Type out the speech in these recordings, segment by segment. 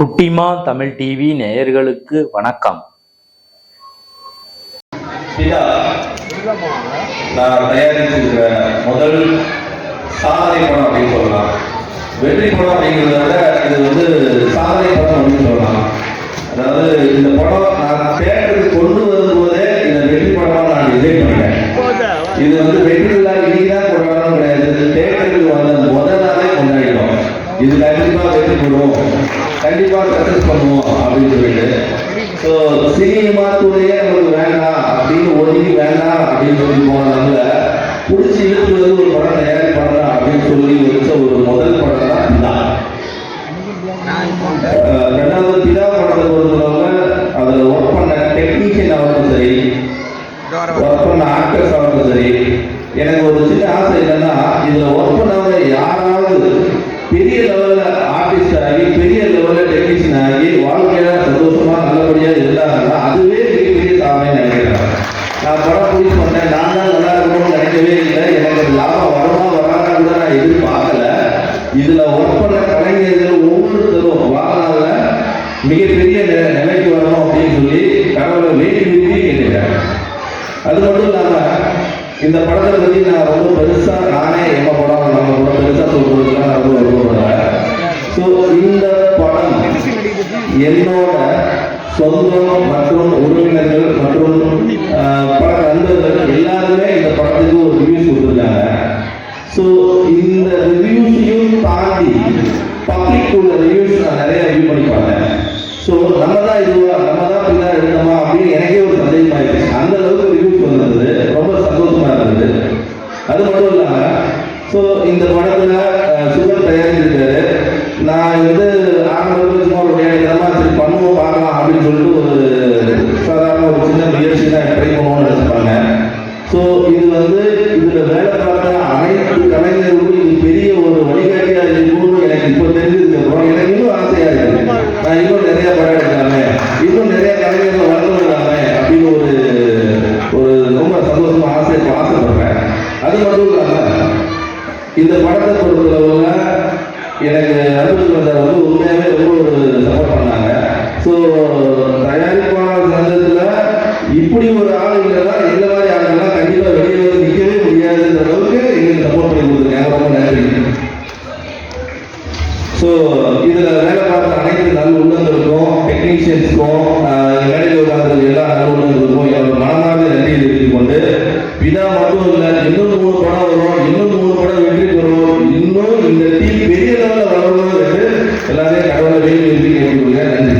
குட்டிமா தமிழ் டிவி நேயர்களுக்கு வணக்கம். நான் தயாரிச்சிருக்கிற முதல் சாதனை படம் அப்படின்னு சொல்லலாம். வெற்றி படம் அப்படிங்கிறத விட இது வந்து சாதனை படம் அப்படின்னு சொல்லலாம். அதாவது இந்த படம் நான் தேட்டருக்கு கொண்டு வரும்போதே இந்த வெற்றி படமாக நான் டிசைன் பண்ணேன் இது வந்து வெற்றி விழா இன்னைக்கு தான் கொண்டாடணும் கிடையாது தேட்டருக்கு வந்த முதல் நாளே கொண்டாடிடும் இது கண்டிப்பா வெற்றி பெறுவோம். கண்டிப்பா சக்சஸ் பண்ணுவோம் அப்படின்னு சொல்லிட்டு. ஸோ சினிமா துறையே நம்மளுக்கு வேண்டாம் அப்படின்னு ஒதுங்கி வேண்டாம் அப்படின்னு சொல்லி போனதுனால பிடிச்சி இழுத்து ஒரு படம் தயார் பண்ணலாம் அப்படின்னு சொல்லி வச்ச ஒரு முதல் படம் தான் பிதா ரெண்டாவது பிதா படத்தை பொறுத்தவங்க அதில் ஒர்க் பண்ண டெக்னீஷியன் ஆகட்டும் சரி ஒர்க் பண்ண ஆக்டர்ஸ் ஆகட்டும் சரி எனக்கு ஒரு சின்ன ஆசை என்னன்னா இதுல ஒர்க் பண்ணவங்க யாராவது பெரிய லெவலில் ஆர்டிஸ்ட் ஆகி பெரிய லெவலில் டெக்னீஷியன் ஆகி வாழ்க்கையில சந்தோஷமா நல்லபடியாக இருந்தாங்கன்னா அதுவே மிகப்பெரிய சாதனை நினைக்கிறேன். நான் படம் முடிவு பண்ணேன். நான் தான் நல்லா இருக்கணும்னு நினைக்கவே இல்லை. எனக்கு லாபம் வருமா வராதா கூட நான் எதிர்பார்க்கல. இதில் ஒர்க் பண்ண கலைஞர்கள் ஒவ்வொருத்தரும் வாழ்நாள்ல மிகப்பெரிய நிலைக்கு வரணும் அப்படின்னு சொல்லி கடவுளை வேண்டி விரும்பி கேட்டுக்கிறேன் அது மட்டும் இல்லாமல் இந்த படத்தை பத்தி நான் ரொம்ப பெருசா நானே எம்ம படம் நம்ம கூட பெருசா சொல்றதுக்குலாம் நான் ரொம்ப சோ ஸோ இந்த படம் என்னோட சொந்தம் மற்றும் உறவினர்கள் மற்றும் ஆஹ், பல நண்பர்கள் எல்லாருமே இந்த படத்துக்கு ஒரு ரிவ்யூஸ் கொடுத்துருக்காங்க. ஸோ இந்த ரிவ்யூஸையும் தாண்டி பப்ளிக் உள்ள ரிவ்யூஸ் நான் நிறைய ரிவ்யூ பண்ணி பார்த்தேன். ஸோ நம்ம தான் இதுவா நம்ம தான் அது மட்டும் இல்லாமல் ஸோ இந்த படத்தில் சுகர் தயாரிச்சிருக்காரு. நான் வந்து ஆரம்பத்தில் சும்மா ஒரு விளையாட்டுத்தனமா சரி பண்ணுவோம் பார்க்கலாம் அப்படின்னு சொல்லிட்டு ஒரு சாதாரண ஒரு சின்ன முயற்சி தான் ட்ரை பண்ணுவோம்னு நினச்சிப்பாங்க. ஸோ இது வந்து இதில் வேலை பார்த்த அனைத்து கலைஞர்களுக்கும் இது பெரிய ஒரு வழிகாட்டியாக இருக்கும்னு எனக்கு இப்போ தெரிஞ்சதுக்கு அப்புறம் எனக்கு இன்னும் ஆசையாக இருக்கு. நான் இன்னும் நிறைய படம் எடுக்கலாமே இன்னும் நிறைய கலைஞர்கள் வளர்ந்து விடலாமே அப்படின்னு ஒரு ஒரு ரொம்ப சந்தோஷமாக ஆசை ஆசைப்படுறேன். அது மட்டும் இல்லாமல் இந்த படத்தை பொறுத்தவங்க எனக்கு அனுபவத்தில் சார் வந்து உண்மையாகவே ரொம்ப ஒரு சப்போர்ட் பண்ணாங்க. ஸோ தயாரிப்பாளர் சங்கத்தில் இப்படி ஒரு ஆள் இல்லைன்னா இந்த மாதிரி ஆளுங்கள்லாம் கண்டிப்பாக வெளியே வந்து நிற்கவே முடியாதுன்ற அளவுக்கு எங்களுக்கு சப்போர்ட் பண்ணி கொடுத்துருக்காங்க. ரொம்ப நன்றி. ஸோ இதில் வேலை பார்த்த அனைத்து நல்ல உள்ளங்களுக்கும் டெக்னீஷியன்ஸ்க்கும் இதா மட்டும் இல்லை இன்னொரு மூணு படம் வரும் இன்னொரு மூணு படம் வெற்றி பெறுவோம் இன்னும் இந்த டீ பெரிய லெவலில் வரணும் என்று எல்லாமே கடவுளை வேண்டி விரும்பி கேட்டுக்கொள்ள நன்றி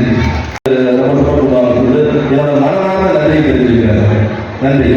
என்னோட மனமான நன்றி தெரிவிக்கிறேன் நன்றி